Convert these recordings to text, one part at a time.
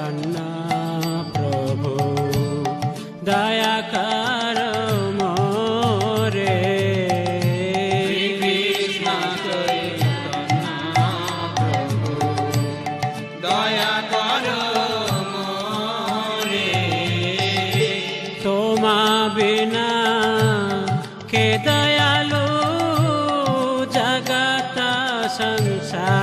কান্না প্রভু দয়া কর মরে। তোমা বিনা কে দয়ালু জগত সংসার।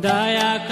Daya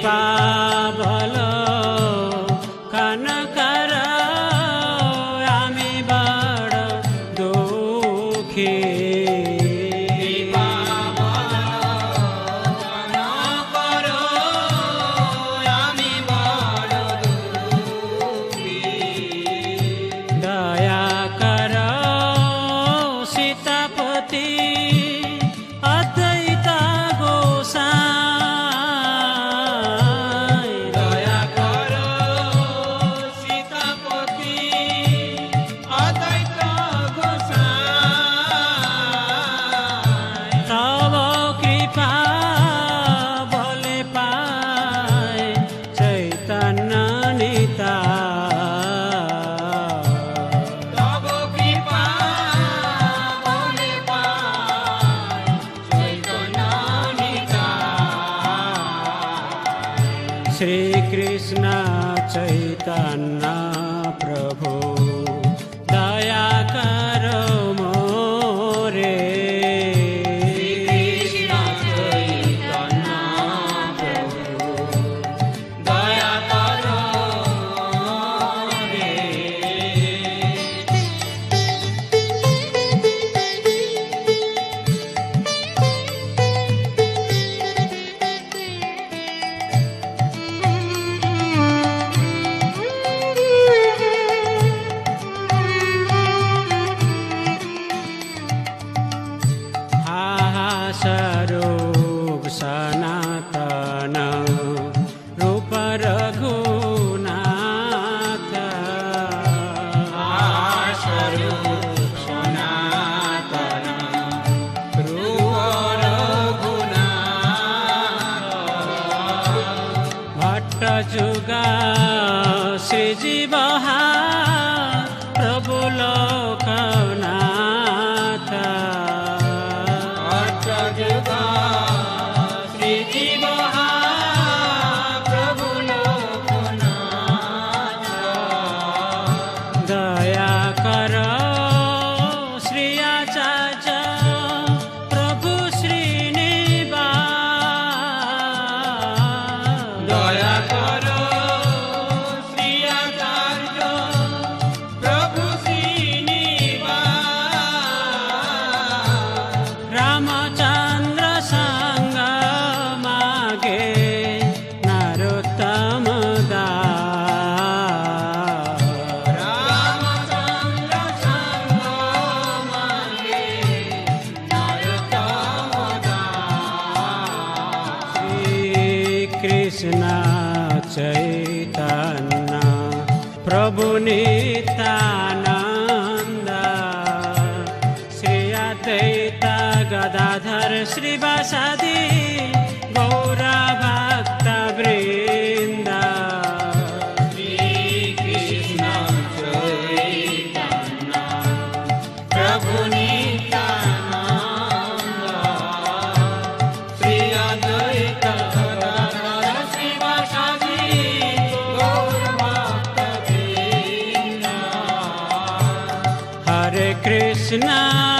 paz. श्रीकृष्ण चैतन्य কানা কানা রূপ রঘুনাথ ভট্ট যুগা শ্রীজীবহা প্রভু লোক चैतन्य प्रभु नित्यानन्द श्री अद्वैत गदाधर श्रीवासादि गौरभक्तवृन्द Krishna